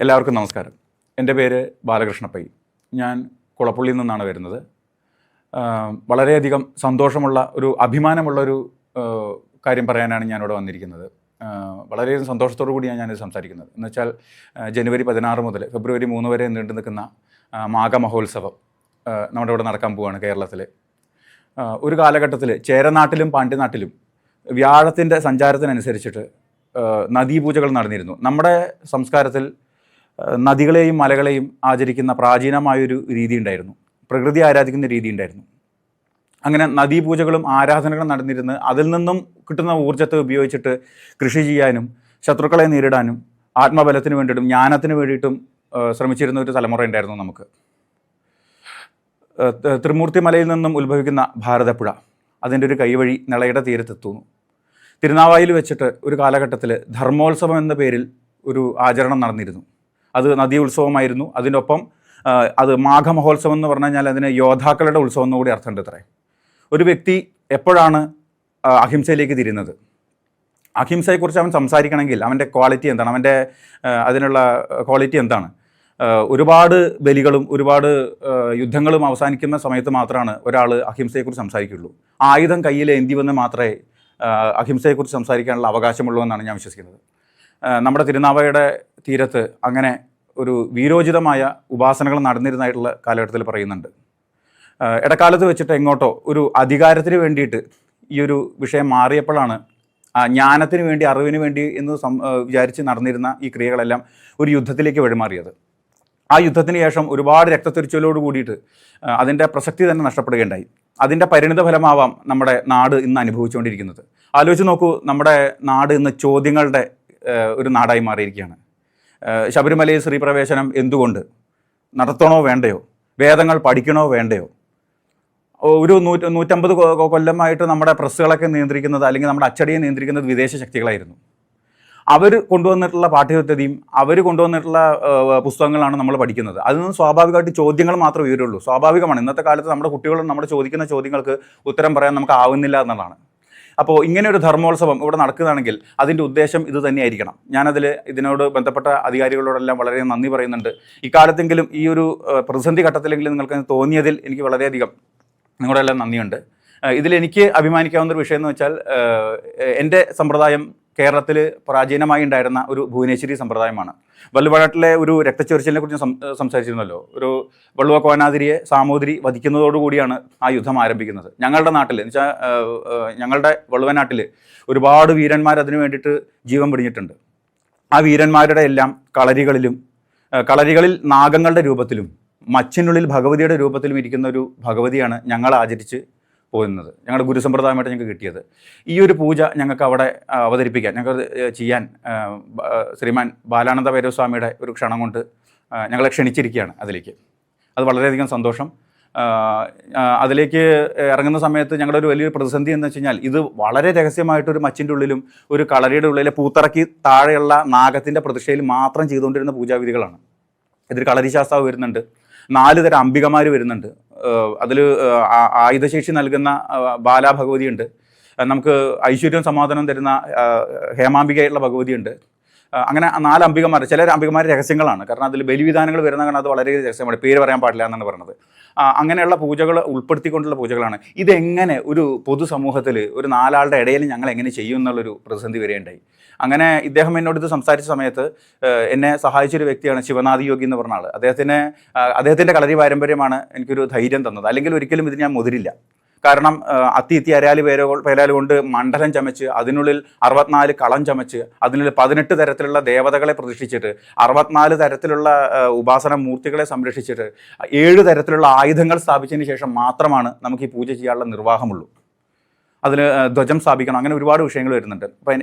എല്ലാവർക്കും നമസ്കാരം. എന്റെ പേര് ബാലകൃഷ്ണ പൈ. ഞാൻ കുളപ്പള്ളിയിൽ നിന്നാണ് വരുന്നത്. വളരെയധികം സന്തോഷമുള്ള ഒരു അഭിമാനമുള്ള ഒരു കാര്യം പറയാനാണ് ഞാനിവിടെ വന്നിരിക്കുന്നത്. വളരെയധികം സന്തോഷത്തോടു കൂടിയാണ് ഞാനിത് സംസാരിക്കുന്നത്. എന്ന് വെച്ചാൽ ജനുവരി പതിനാറ് മുതൽ ഫെബ്രുവരി മൂന്ന് വരെ നീണ്ടു നിൽക്കുന്ന മാഘമഹോത്സവം മാഘ മഹോത്സവം നമ്മുടെ ഇവിടെ നടക്കാൻ പോവുകയാണ് കേരളത്തിൽ ഒരു കാലഘട്ടത്തിൽ ചേരനാട്ടിലും പാണ്ഡ്യനാട്ടിലും വ്യാഴത്തിന്റെ സഞ്ചാരത്തിനനുസരിച്ചിട്ട് നദീപൂജകൾ നടന്നിരുന്നു. നമ്മുടെ സംസ്കാരത്തിൽ നദികളെയും മലകളെയും ആചരിക്കുന്ന പ്രാചീനമായൊരു രീതി ഉണ്ടായിരുന്നു പ്രകൃതി ആരാധിക്കുന്ന രീതി ഉണ്ടായിരുന്നു അങ്ങനെ നദീപൂജകളും ആരാധനകളും നടന്നിരുന്ന് അതിൽ നിന്നും കിട്ടുന്ന ഊർജത്തെ ഉപയോഗിച്ചിട്ട് കൃഷി ചെയ്യാനും ശത്രുക്കളെ നേരിടാനും ആത്മബലത്തിന് വേണ്ടിയിട്ടും ജ്ഞാനത്തിന് വേണ്ടിയിട്ടും ശ്രമിച്ചിരുന്ന ഒരു തലമുറ ഉണ്ടായിരുന്നു നമുക്ക്. ത്രിമൂർത്തി മലയിൽ നിന്നും ഉത്ഭവിക്കുന്ന ഭാരതപ്പുഴ അതിന്റെ ഒരു കൈവഴി നിളയുടെ തീരത്തെത്തുന്നു തിരുനാവായിൽ വെച്ചിട്ട് ഒരു കാലഘട്ടത്തിൽ ധർമ്മോത്സവം എന്ന പേരിൽ ഒരു ആചരണം നടന്നിരുന്നു. അത് നദീ ഉത്സവമായിരുന്നു. അതിനൊപ്പം അത് മാഘമഹോത്സവം എന്ന് പറഞ്ഞു കഴിഞ്ഞാൽ അതിന് യോദ്ധാക്കളുടെ ഉത്സവം എന്ന് കൂടി അർത്ഥമുണ്ട് അത്രേ ഒരു വ്യക്തി എപ്പോഴാണ് അഹിംസയിലേക്ക് തിരിയുന്നത്? അഹിംസയെക്കുറിച്ച് അവൻ സംസാരിക്കണമെങ്കിൽ അവന്റെ ക്വാളിറ്റി എന്താണ്? അവന്റെ അതിനുള്ള ക്വാളിറ്റി എന്താണ്? ഒരുപാട് ബലികളും ഒരുപാട് യുദ്ധങ്ങളും അവസാനിക്കുന്ന സമയത്ത് മാത്രമാണ് ഒരാൾ അഹിംസയെക്കുറിച്ച് സംസാരിക്കുള്ളൂ. ആയുധം കയ്യിൽ എന്തി വന്ന് മാത്രമേ അഹിംസയെക്കുറിച്ച് സംസാരിക്കാനുള്ള അവകാശമുള്ളൂ എന്നാണ് ഞാൻ വിശ്വസിക്കുന്നത്. നമ്മുടെ തിരുനാവയുടെ തീരത്ത് അങ്ങനെ ഒരു വീരോചിതമായ ഉപാസനകൾ നടന്നിരുന്നതായിട്ടുള്ള കാലഘട്ടത്തിൽ പറയുന്നുണ്ട്. ഇടക്കാലത്ത് വെച്ചിട്ട് എങ്ങോട്ടോ ഒരു അധികാരത്തിന് വേണ്ടിയിട്ട് ഈ ഒരു വിഷയം മാറിയപ്പോഴാണ് ജ്ഞാനത്തിന് വേണ്ടി അറിവിന് വേണ്ടി എന്ന് സം വിചാരിച്ച് നടന്നിരുന്ന ഈ ക്രിയകളെല്ലാം ഒരു യുദ്ധത്തിലേക്ക് വഴിമാറിയത്. ആ യുദ്ധത്തിന് ശേഷം ഒരുപാട് രക്തത്തിരിച്ചലോട് കൂടിയിട്ട് അതിന്റെ പ്രസക്തി തന്നെ നഷ്ടപ്പെടുകയുണ്ടായി. അതിന്റെ പരിണിത ഫലമാവാം നമ്മുടെ നാട് ഇന്ന് അനുഭവിച്ചുകൊണ്ടിരിക്കുന്നത്. ആലോചിച്ച് നോക്കൂ നമ്മുടെ നാട് ഇന്ന് ചോദ്യങ്ങളുടെ ഒരു നാടായി മാറിയിരിക്കുകയാണ്. ശബരിമലയിൽ സ്ത്രീപ്രവേശനം എന്തുകൊണ്ട്? നടത്തണോ വേണ്ടയോ? വേദങ്ങൾ പഠിക്കണോ വേണ്ടയോ? ഒരു നൂറ്റ നൂറ്റമ്പത് കൊല്ലമായിട്ട് നമ്മുടെ പ്രസ്സുകളൊക്കെ നിയന്ത്രിക്കുന്നത് അല്ലെങ്കിൽ നമ്മുടെ അച്ചടിയെ നിയന്ത്രിക്കുന്നത് വിദേശ ശക്തികളായിരുന്നു. അവർ കൊണ്ടുവന്നിട്ടുള്ള പാഠ്യപദ്ധതിയും അവർ കൊണ്ടുവന്നിട്ടുള്ള പുസ്തകങ്ങളാണ് നമ്മൾ പഠിക്കുന്നത്. അതിൽ നിന്ന് സ്വാഭാവികമായിട്ട് ചോദ്യങ്ങൾ മാത്രമേ ഉയരുള്ളൂ. സ്വാഭാവികമാണ്. ഇന്നത്തെ കാലത്ത് നമ്മുടെ കുട്ടികളും നമ്മൾ ചോദിക്കുന്ന ചോദ്യങ്ങൾക്ക് ഉത്തരം പറയാൻ നമുക്ക് ആവുന്നില്ല എന്നുള്ളതാണ്. അപ്പോൾ ഇങ്ങനെ ഒരു ധർമ്മോത്സവം ഇവിടെ നടക്കുകയാണെങ്കിൽ അതിന്റെ ഉദ്ദേശം ഇത് തന്നെയായിരിക്കണം. ഞാനതിൽ ഇതിനോട് ബന്ധപ്പെട്ട അധികാരികളോടെല്ലാം വളരെ നന്ദി പറയുന്നുണ്ട്. ഇക്കാലത്തെങ്കിലും ഈ ഒരു പ്രതിസന്ധി ഘട്ടത്തിലെങ്കിലും നിങ്ങൾക്ക് തോന്നിയതിൽ എനിക്ക് വളരെയധികം നിങ്ങളുടെ എല്ലാം നന്ദിയുണ്ട് ഇതിലെനിക്ക് അഭിമാനിക്കാവുന്ന ഒരു വിഷയം എന്ന് വെച്ചാൽ എന്റെ സമ്പ്രദായം കേരളത്തിൽ പ്രാചീനമായി ഉണ്ടായിരുന്ന ഒരു ഭുവനേശ്വരി സമ്പ്രദായമാണ്. വല്ലുവഴട്ടിലെ ഒരു രക്തച്ചൊരിച്ചിലിനെ കുറിച്ച് സംസാരിച്ചിരുന്നല്ലോ. ഒരു വള്ളുവ കോനാതിരിയെ സാമൂതിരി വധിക്കുന്നതോടുകൂടിയാണ് ആ യുദ്ധം ആരംഭിക്കുന്നത്. ഞങ്ങളുടെ നാട്ടിൽ എന്ന് വെച്ചാൽ ഏഹ്, നാട്ടിൽ ഞങ്ങളുടെ ഒരുപാട് വീരന്മാർ അതിനു വേണ്ടിയിട്ട് ജീവൻ പിടിഞ്ഞിട്ടുണ്ട്. ആ വീരന്മാരുടെ എല്ലാം കളരികളിലും കളരികളിൽ നാഗങ്ങളുടെ രൂപത്തിലും മച്ചിനുള്ളിൽ ഭഗവതിയുടെ രൂപത്തിലും ഇരിക്കുന്ന ഒരു ഭഗവതിയാണ് ഞങ്ങൾ ആചരിച്ച് പോകുന്നത് ഞങ്ങളുടെ ഗുരുസമ്പ്രദായമായിട്ട് ഞങ്ങൾക്ക് കിട്ടിയത്. ഈ ഒരു പൂജ ഞങ്ങൾക്ക് അവിടെ അവതരിപ്പിക്കാൻ ഞങ്ങൾക്ക് ചെയ്യാൻ ശ്രീമാൻ ബാലാനന്ദ ഭൈരവസ്വാമിയുടെ ഒരു ക്ഷണം കൊണ്ട് ഞങ്ങളെ ക്ഷണിച്ചിരിക്കുകയാണ് അതിലേക്ക്. അത് വളരെയധികം സന്തോഷം. അതിലേക്ക് ഇറങ്ങുന്ന സമയത്ത് ഞങ്ങളുടെ ഒരു വലിയൊരു പ്രതിസന്ധി എന്ന് വെച്ച് കഴിഞ്ഞാൽ ഇത് വളരെ രഹസ്യമായിട്ട് ഒരു മച്ചിന്റെ ഉള്ളിലും ഒരു കളരിയുടെ ഉള്ളിലെ പൂത്തറക്കി താഴെയുള്ള നാഗത്തിന്റെ പ്രതിഷ്ഠയിൽ മാത്രം ചെയ്തുകൊണ്ടിരുന്ന പൂജാവിധികളാണ്. ഇതിൽ കളരിശാസ്താവ് വരുന്നുണ്ട്. നാല് തരം അംബികമാർ വരുന്നുണ്ട്. അതിൽ ആയുധശേഷി നൽകുന്ന ബാലാഭഗവതിയുണ്ട്. നമുക്ക് ഐശ്വര്യം സമാധാനം തരുന്ന ഹേമാംബികയായിട്ടുള്ള ഭഗവതിയുണ്ട്. അങ്ങനെ നാല് അംബികമാർ ചില അംബികമാർ രഹസ്യങ്ങളാണ്. കാരണം അതിൽ ബലിവിധാനങ്ങൾ വരുന്ന കാരണം അത് വളരെ രഹസ്യമാണ്. പേര് പറയാൻ പാടില്ല എന്നാണ് ആ, അങ്ങനെയുള്ള പൂജകൾ ഉൾപ്പെടുത്തിക്കൊണ്ടുള്ള പൂജകളാണ്. ഇതെങ്ങനെ ഒരു പൊതുസമൂഹത്തിൽ ഒരു നാലാളുടെ ഇടയിൽ ഞങ്ങൾ എങ്ങനെ ചെയ്യും എന്നുള്ളൊരു പ്രതിസന്ധി വരെയുണ്ടായി അങ്ങനെ ഇദ്ദേഹം എന്നോട് ഇത് സംസാരിച്ച സമയത്ത് എന്നെ സഹായിച്ചൊരു വ്യക്തിയാണ് ശിവനാഥ് യോഗി എന്ന് പറഞ്ഞ ആൾ അദ്ദേഹത്തിന് അദ്ദേഹത്തിന്റെ കളരി പാരമ്പര്യമാണ് എനിക്കൊരു ധൈര്യം തന്നത്. അല്ലെങ്കിൽ ഒരിക്കലും ഇത് ഞാൻ മുതിരില്ല. കാരണം ആ, അത്തി ഇത്തി അരാലി പേരോ പേരാൽ കൊണ്ട് മണ്ഡലം ചമച്ച് അതിനുള്ളിൽ അറുപത്തിനാല് കളം ചമച്ച് അതിനുള്ളിൽ പതിനെട്ട് തരത്തിലുള്ള ദേവതകളെ പ്രതിഷ്ഠിച്ചിട്ട് അറുപത്തിനാല് തരത്തിലുള്ള ഉപാസന മൂർത്തികളെ സംരക്ഷിച്ചിട്ട് ഏഴ് തരത്തിലുള്ള ആയുധങ്ങൾ സ്ഥാപിച്ചതിന് ശേഷം മാത്രമാണ് നമുക്ക് ഈ പൂജ ചെയ്യാനുള്ള നിർവാഹമുള്ളൂ. അതിന് ധ്വജം സ്ഥാപിക്കണം അങ്ങനെ ഒരുപാട് വിഷയങ്ങൾ വരുന്നുണ്ട്. അപ്പം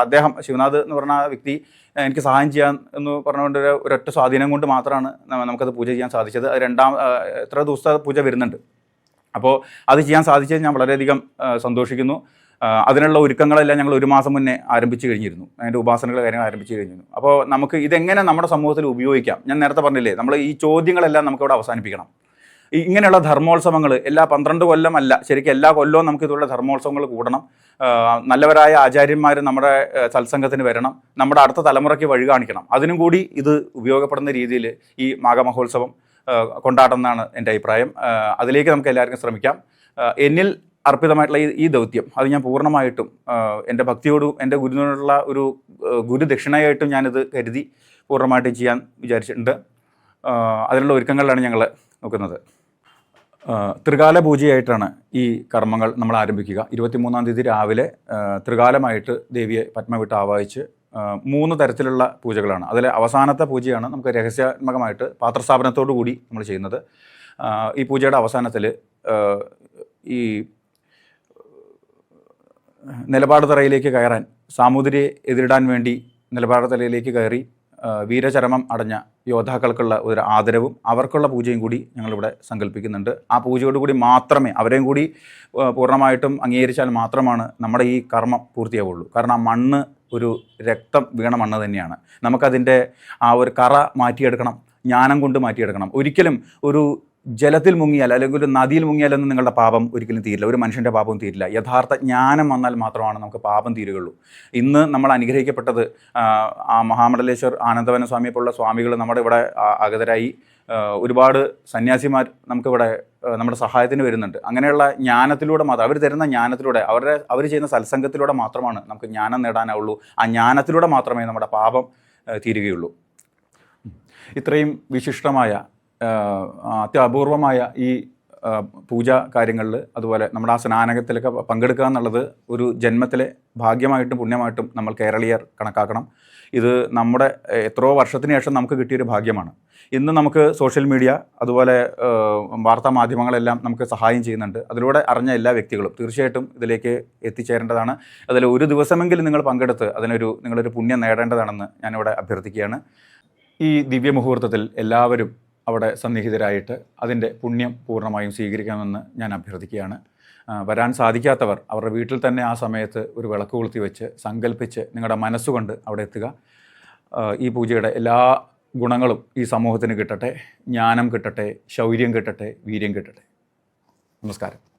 അദ്ദേഹം ശിവനാഥ് എന്ന് പറഞ്ഞ വ്യക്തി എനിക്ക് സഹായം ചെയ്യാൻ എന്ന് പറഞ്ഞുകൊണ്ട് ഒരു ഒരൊറ്റ സ്വാധീനം കൊണ്ട് മാത്രമാണ് നമുക്കത് പൂജ ചെയ്യാൻ സാധിച്ചത്. രണ്ടാം എത്ര ദിവസത്തെ പൂജ വരുന്നുണ്ട്. അപ്പോൾ അത് ചെയ്യാൻ സാധിച്ചത് ഞാൻ വളരെയധികം സന്തോഷിക്കുന്നു. അതിനുള്ള ഒരുക്കങ്ങളെല്ലാം ഞങ്ങൾ ഒരു മാസം മുന്നേ ആരംഭിച്ചു കഴിഞ്ഞിരുന്നു. അതിന്റെ ഉപാസനകൾ കാര്യങ്ങൾ ആരംഭിച്ചു കഴിഞ്ഞിരുന്നു. അപ്പോൾ നമുക്ക് ഇതെങ്ങനെ നമ്മുടെ സമൂഹത്തിൽ ഉപയോഗിക്കാം? ഞാൻ നേരത്തെ പറഞ്ഞില്ലേ നമ്മൾ ഈ ചോദ്യങ്ങളെല്ലാം നമുക്കിവിടെ അവസാനിപ്പിക്കണം. ഇങ്ങനെയുള്ള ധർമ്മോത്സവങ്ങൾ എല്ലാ പന്ത്രണ്ട് കൊല്ലമല്ല ശരിക്കും എല്ലാ കൊല്ലവും നമുക്ക് ഇതുള്ള ധർമ്മോത്സവങ്ങൾ കൂടണം. നല്ലവരായ ആചാര്യന്മാർ നമ്മുടെ സത്സംഗത്തിന് വരണം. നമ്മുടെ അടുത്ത തലമുറയ്ക്ക് വഴി കാണിക്കണം. അതിനും കൂടി ഇത് ഉപയോഗപ്പെടുന്ന രീതിയിൽ ഈ മാഘമഹോത്സവം കൊണ്ടാടണം എന്നാണ് എന്റെ അഭിപ്രായം. അതിലേക്ക് നമുക്ക് എല്ലാവർക്കും ശ്രമിക്കാം. എന്നിൽ അർപ്പിതമായിട്ടുള്ള ഈ ഈ ദൗത്യം അത് ഞാൻ പൂർണമായിട്ടും എന്റെ ഭക്തിയോടും എന്റെ ഗുരുവിനോടുള്ള ഒരു ഗുരുദക്ഷിണയായിട്ടും ഞാനിത് കരുതി പൂർണമായിട്ടും ചെയ്യാൻ വിചാരിച്ചിട്ടുണ്ട്. അതിനുള്ള ഒരുക്കങ്ങളിലാണ് ഞങ്ങൾ നോക്കുന്നത്. ത്രികാല പൂജയായിട്ടാണ് ഈ കർമ്മങ്ങൾ നമ്മൾ ആരംഭിക്കുക. ഇരുപത്തിമൂന്നാം തീയതി രാവിലെ ത്രികാലമായിട്ട് ദേവിയെ പത്മവിട്ട് ആവാഹിച്ച് മൂന്ന് തരത്തിലുള്ള പൂജകളാണ്. അതിലെ അവസാനത്തെ പൂജയാണ് നമുക്ക് രഹസ്യാത്മകമായിട്ട് പാത്രസ്ഥാപനത്തോടു കൂടി നമ്മൾ ചെയ്യുന്നത്. ഈ പൂജയുടെ അവസാനത്തിൽ ഈ നിലപാട് തറയിലേക്ക് കയറാൻ സാമൂതിരിയെ എതിരിടാൻ വേണ്ടി നിലപാട് തറയിലേക്ക് കയറി വീരചരമം അടഞ്ഞ യോദ്ധാക്കൾക്കുള്ള ഒരു ആദരവും അവർക്കുള്ള പൂജയും കൂടി ഞങ്ങളിവിടെ സങ്കല്പിക്കുന്നുണ്ട് ആ പൂജയോടുകൂടി മാത്രമേ അവരെയും കൂടി പൂർണമായിട്ടും അംഗീകരിച്ചാൽ മാത്രമാണ് നമ്മുടെ ഈ കർമ്മം പൂർത്തിയാവുള്ളൂ. കാരണം ആ മണ്ണ് ഒരു രക്തം വീണ മണ്ണ് തന്നെയാണ്. നമുക്കതിന്റെ ആ ഒരു കറ മാറ്റിയെടുക്കണം ജ്ഞാനം കൊണ്ട് മാറ്റിയെടുക്കണം. ഒരിക്കലും ഒരു ജലത്തിൽ മുങ്ങിയാൽ അല്ലെങ്കിൽ ഒരു നദിയിൽ മുങ്ങിയാലൊന്നും നിങ്ങളുടെ പാപം ഒരിക്കലും തീരില്ല. ഒരു മനുഷ്യന്റെ പാപം തീരില്ല. യഥാർത്ഥ ജ്ഞാനം വന്നാൽ മാത്രമാണ് നമുക്ക് പാപം തീരുകയുള്ളൂ. ഇന്ന് നമ്മൾ അനുഗ്രഹിക്കപ്പെട്ടത് ആ, മഹാമണ്ഡലേശ്വർ ആനന്ദവന സ്വാമിയെ പോലുള്ള സ്വാമികൾ നമ്മുടെ ഇവിടെ അഗതരായി. ഒരുപാട് സന്യാസിമാർ നമുക്കിവിടെ നമ്മുടെ സഹായത്തിന് വരുന്നുണ്ട്. അങ്ങനെയുള്ള ജ്ഞാനത്തിലൂടെ മാത്രം അവർ തരുന്ന ജ്ഞാനത്തിലൂടെ അവരുടെ അവർ ചെയ്യുന്ന സത്സംഗത്തിലൂടെ മാത്രമാണ് നമുക്ക് ജ്ഞാനം നേടാനാവുള്ളൂ. ആ ജ്ഞാനത്തിലൂടെ മാത്രമേ നമ്മുടെ പാപം തീരുകയുള്ളൂ. ഇത്രയും വിശിഷ്ടമായ അത്യപൂർവമായ ഈ പൂജ കാര്യങ്ങളിൽ അതുപോലെ നമ്മുടെ ആ സ്നാനകത്തിലൊക്കെ പങ്കെടുക്കുക എന്നുള്ളത് ഒരു ജന്മത്തിലെ ഭാഗ്യമായിട്ടും പുണ്യമായിട്ടും നമ്മൾ കേരളീയർ കണക്കാക്കണം. ഇത് നമ്മുടെ എത്രയോ വർഷത്തിന് ശേഷം നമുക്ക് കിട്ടിയൊരു ഭാഗ്യമാണ്. ഇന്ന് നമുക്ക് സോഷ്യൽ മീഡിയ അതുപോലെ വാർത്താ മാധ്യമങ്ങളെല്ലാം നമുക്ക് സഹായം ചെയ്യുന്നുണ്ട്. അതിലൂടെ അറിഞ്ഞ എല്ലാ വ്യക്തികളും തീർച്ചയായിട്ടും ഇതിലേക്ക് എത്തിച്ചേരേണ്ടതാണ്. അതിൽ ഒരു ദിവസമെങ്കിലും നിങ്ങൾ പങ്കെടുത്ത് അതിനൊരു നിങ്ങളൊരു പുണ്യം നേടേണ്ടതാണെന്ന് ഞാനിവിടെ അഭ്യർത്ഥിക്കുകയാണ്. ഈ ദിവ്യമുഹൂർത്തത്തിൽ എല്ലാവരും അവിടെ സന്നിഹിതരായിട്ട് അതിന്റെ പുണ്യം പൂർണമായും സ്വീകരിക്കണമെന്ന് ഞാൻ അഭ്യർത്ഥിക്കുകയാണ്. വരാൻ സാധിക്കാത്തവർ അവരുടെ വീട്ടിൽ തന്നെ ആ സമയത്ത് ഒരു വിളക്ക് കൊളുത്തി വെച്ച് സങ്കല്പിച്ച് നിങ്ങളുടെ മനസ്സുകൊണ്ട് അവിടെ എത്തുക. ഈ പൂജയുടെ എല്ലാ ഗുണങ്ങളും ഈ സമൂഹത്തിന് കിട്ടട്ടെ ജ്ഞാനം കിട്ടട്ടെ ശൗര്യം കിട്ടട്ടെ വീര്യം കിട്ടട്ടെ. നമസ്കാരം.